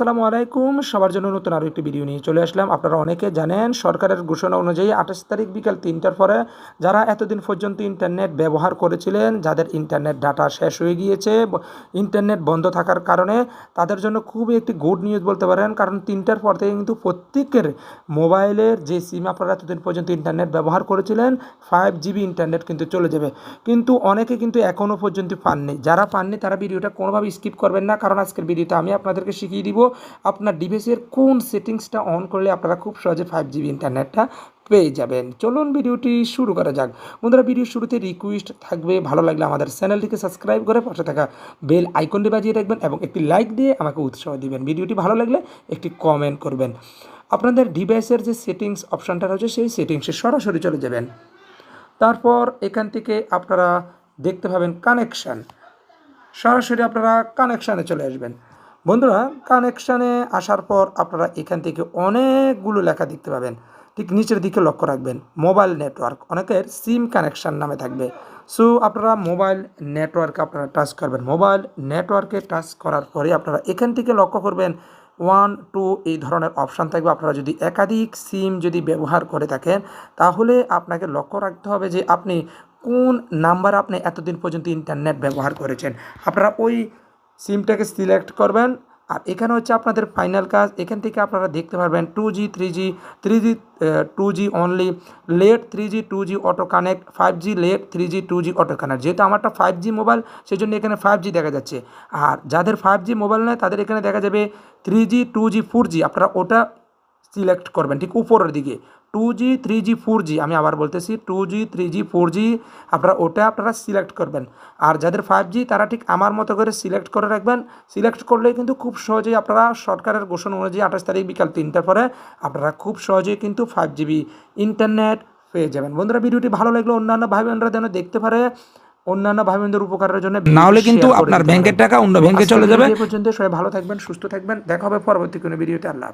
আসসালামু আলাইকুম। সবার জন্য নতুন আরও একটি ভিডিও নিয়ে চলে আসলাম। আপনারা অনেকে জানেন, সরকারের ঘোষণা অনুযায়ী আঠাশ তারিখ বিকাল তিনটার পরে যারা এতদিন পর্যন্ত ইন্টারনেট ব্যবহার করেছিলেন, যাদের ইন্টারনেট ডাটা শেষ হয়ে গিয়েছে ইন্টারনেট বন্ধ থাকার কারণে, তাদের জন্য খুবই একটি গুড নিউজ বলতে পারেন। কারণ তিনটার পর থেকে কিন্তু প্রত্যেকের মোবাইলের যে সিম আপনারা এতদিন পর্যন্ত ইন্টারনেট ব্যবহার করেছিলেন ফাইভ জিবি ইন্টারনেট কিন্তু চলে যাবে। কিন্তু অনেকে কিন্তু এখনও পর্যন্ত পাননি। যারা পাননি, তারা ভিডিওটা কোনোভাবে স্কিপ করবেন না। কারণ আজকের ভিডিওতে আমি আপনাদেরকে শিখিয়ে দিব আপনার ডিভাইসের কোন সেটিংসটা অন করলে আপনারা খুব সহজে ফাইভ জিবি ইন্টারনেটটা পেয়ে যাবেন। চলুন ভিডিওটি শুরু করা যাক। বন্ধুরা, ভিডিও শুরুতে রিকোয়েস্ট থাকবে। ভালো লাগলে আমাদের চ্যানেলটিকে সাবস্ক্রাইব করে পাশে থাকা বেল আইকনটি বাজিয়ে রাখবেন এবং একটি লাইক দিয়ে আমাকে উৎসাহ দিবেন। ভিডিওটি ভালো লাগলে একটি কমেন্ট করবেন। আপনাদের ডিভাইসের যে সেটিংস অপশানটা রয়েছে, সেই সেটিংসে সরাসরি চলে যাবেন। তারপর এখান থেকে আপনারা দেখতে পাবেন কানেকশান সরাসরি আপনারা কানেকশানে চলে আসবেন। বন্ধুরা কানেকশানে আসার পর আপনারা এখান থেকে অনেকগুলো লেখা দেখতে পাবেন। ঠিক নিচের দিকে লক্ষ্য রাখবেন মোবাইল নেটওয়ার্ক অনেকের সিম কানেকশান নামে থাকবে। সো আপনারা মোবাইল নেটওয়ার্কে আপনারা টাচ করবেন। মোবাইল নেটওয়ার্কে টাচ করার পরে আপনারা এখান থেকে লক্ষ্য করবেন ওয়ান টু এই ধরনের অপশান থাকবে। আপনারা যদি একাধিক সিম যদি ব্যবহার করে থাকেন, তাহলে আপনাকে লক্ষ্য রাখতে হবে যে আপনি কোন নাম্বার আপনি এতদিন পর্যন্ত ইন্টারনেট ব্যবহার করেছেন। আপনারা ওই সিমটাকে সিলেক্ট করবেন আর এখানে হচ্ছে আপনাদের ফাইনাল কাজ। এখান থেকে আপনারা দেখতে পারবেন two G three G three G two G only let three G two G auto connect five G let three G two G auto connect যেহেতু আমারটা ফাইভ জি মোবাইল সেই জন্য এখানে ফাইভ জি দেখা যাচ্ছে। আর যাদের ফাইভ জি মোবাইল নেয়, তাদের এখানে দেখা যাবে three G two G four G আপনারা ওটা সিলেক্ট করবেন ঠিক উপরের দিকে। Two G three G four G আমি আবার বলতেছি two G three G four G আপনারা ওটা আপনারা সিলেক্ট করবেন। আর যাদের ফাইভ জি তারা ঠিক আমার মতো করে সিলেক্ট করে রাখবেন। সিলেক্ট করলে কিন্তু খুব সহজেই আপনারা সরকারের ঘোষণা অনুযায়ী আঠাশ তারিখ বিকাল তিনটার পরে আপনারা খুব সহজেই কিন্তু ফাইভ জিবি ইন্টারনেট পেয়ে যাবেন। বন্ধুরা ভিডিওটি ভালো লাগলে অন্যান্য ভাই বোনরা যেন দেখতে পারে অন্যান্য ভাই বোনদের উপকারের জন্য না হলে কিন্তু আপনার ব্যাংকের টাকা অন্য ব্যাংকে চলে যাবে। পর্যন্ত সবাই ভালো থাকবেন সুস্থ থাকবেন। দেখা হবে পরবর্তী কোনো ভিডিওতে আল্লাহ